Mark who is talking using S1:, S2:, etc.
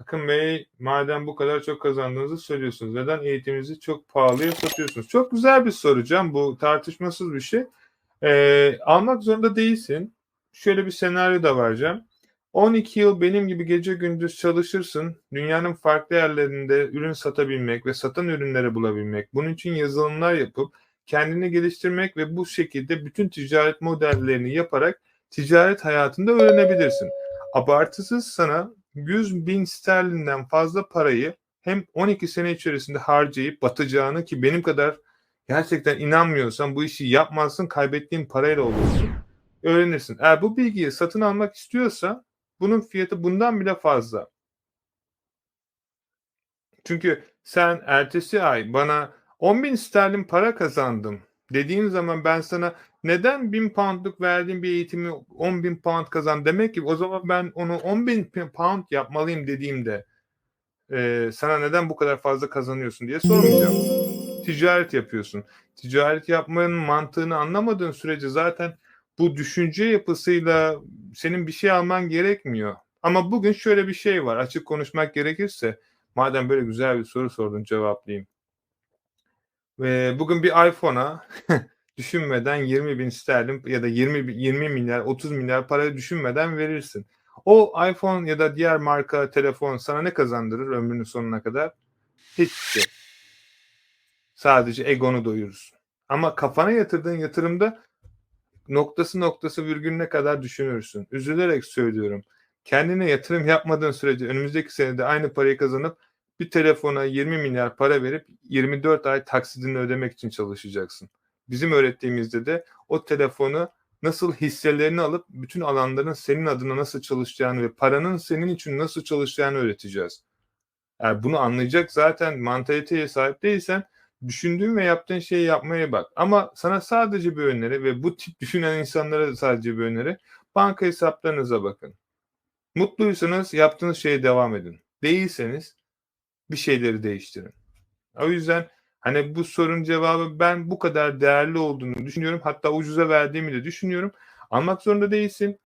S1: Akın Bey, madem bu kadar çok kazandığınızı söylüyorsunuz, neden eğitiminizi çok pahalıya satıyorsunuz? Çok güzel bir soru Can. Bu tartışmasız bir şey. Ee, almak zorunda değilsin. Şöyle bir senaryo da var Can. 12 yıl benim gibi gece gündüz çalışırsın. Dünyanın farklı yerlerinde ürün satabilmek ve satan ürünleri bulabilmek. Bunun için yazılımlar yapıp kendini geliştirmek ve bu şekilde bütün ticaret modellerini yaparak ticaret hayatında öğrenebilirsin. Abartısız sana 100 bin sterlinden fazla parayı hem 12 sene içerisinde harcayıp batacağını ki benim kadar gerçekten inanmıyorsan bu işi yapmazsın kaybettiğin parayla olursun. Öğrenirsin. Eğer bu bilgiyi satın almak istiyorsa bunun fiyatı bundan bile fazla. Çünkü sen ertesi ay bana 10 bin sterlin para kazandım dediğin zaman ben sana neden 1000 poundluk verdiğim bir eğitimi 10 bin pound kazan demek ki o zaman ben onu 10 bin pound yapmalıyım dediğimde e, sana neden bu kadar fazla kazanıyorsun diye sormayacağım. Ticaret yapıyorsun. Ticaret yapmanın mantığını anlamadığın sürece zaten bu düşünce yapısıyla senin bir şey alman gerekmiyor. Ama bugün şöyle bir şey var. Açık konuşmak gerekirse madem böyle güzel bir soru sordun cevaplayayım. Ve bugün bir iPhone'a düşünmeden 20 bin sterlin ya da 20, 20 milyar 30 milyar parayı düşünmeden verirsin. O iPhone ya da diğer marka telefon sana ne kazandırır ömrünün sonuna kadar? Hiçbir şey. Sadece egonu doyurursun. Ama kafana yatırdığın yatırımda noktası noktası virgülüne kadar düşünürsün. Üzülerek söylüyorum. Kendine yatırım yapmadığın sürece önümüzdeki senede aynı parayı kazanıp bir telefona 20 milyar para verip 24 ay taksidini ödemek için çalışacaksın. Bizim öğrettiğimizde de o telefonu nasıl hisselerini alıp bütün alanların senin adına nasıl çalışacağını ve paranın senin için nasıl çalışacağını öğreteceğiz. Eğer bunu anlayacak zaten mantaliteye sahip değilsen düşündüğün ve yaptığın şeyi yapmaya bak. Ama sana sadece bir öneri ve bu tip düşünen insanlara sadece bir öneri. Banka hesaplarınıza bakın. Mutluysanız yaptığınız şeye devam edin. Değilseniz bir şeyleri değiştirin. O yüzden hani bu sorunun cevabı ben bu kadar değerli olduğunu düşünüyorum. Hatta ucuza verdiğimi de düşünüyorum. Almak zorunda değilsin.